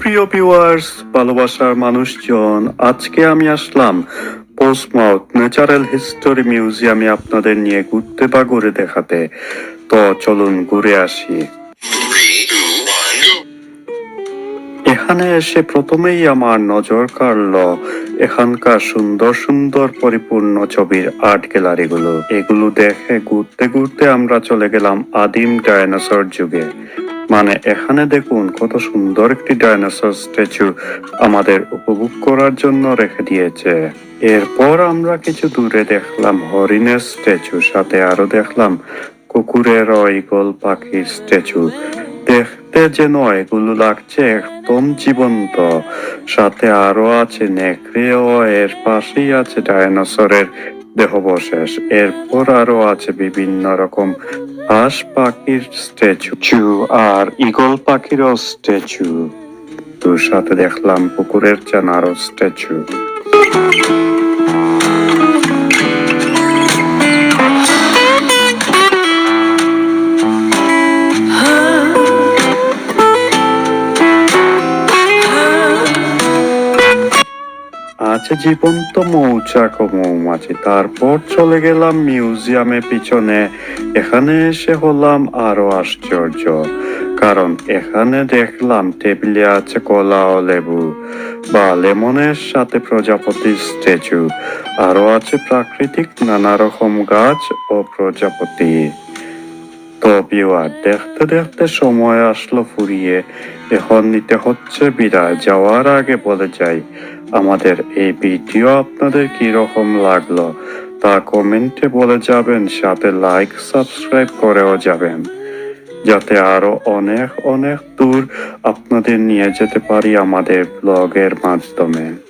প্রিয় ভিউয়ার্স ভালোবাসার মানুষজন, আজকে আমি আসলাম পোস্টমাউথ ন্যাচারাল হিস্টোরি মিউজিয়ামে আপনাদের নিয়ে ঘুরতে বা ঘুরে দেখাতে। তো চলুন ঘুরে আসি. এখানে এসে প্রথমেই আমার নজর কাড়ল এখানকার সুন্দর সুন্দর পরিপূর্ণ ছবির আর্ট গ্যালারিগুলো। এগুলো দেখে ঘুরতে ঘুরতে আমরা চলে গেলাম আদিম ডায়নোসর যুগে। মানে এখানে দেখুন কত সুন্দর একটি ডাইনোসর স্ট্যাচু আমাদের উপভোগ করার জন্য রেখে দিয়েছে। এরপর আমরা কিছু দূরে দেখলাম হরিণের স্ট্যাচু সাথে আরও দেখলাম কুকুরের ও ইগল পাখির স্ট্যাচু দেখতে যেন এগুলো লাগছে একদম জীবন্ত। সাথে আরও আছে নেকড়ে ও এর পাশেই আছে ডায়নোসরের দেহবশেষ। এরপর আরও আছে বিভিন্ন রকম হাঁস পাখির স্ট্যাচু আর ইগল পাখিরও স্ট্যাচু। তোর সাথে দেখলাম পুকুরের চানারও স্ট্যাচু। আছে জীবন্ত মৌচাক ও মৌমাছি। তারপর চলে গেলাম মিউজিয়ামে পিছনে। এখানে এসে হলাম আরও আশ্চর্য। কারণ এখানে দেখলাম টেবিলে আছে কলা ও লেবু বা লেমনের সাথে প্রজাপতির স্ট্যাচু, আরও আছে প্রাকৃতিক নানা রকম গাছ ও প্রজাপতি। দেখতে দেখতে সময় আসলো ফুরিয়ে। এখন নিতে হচ্ছে বিদায়। যাওয়ার আগে বলে যাই, আমাদের এই ভিডিও আপনাদের কি রকম লাগল তা কমেন্টে বলে যাবেন, সাথে লাইক, সাবস্ক্রাইব করেও যাবেন। যাতে আরও অনেক অনেক দূর আপনাদের নিয়ে যেতে পারি আমাদের ব্লগের মাধ্যমে।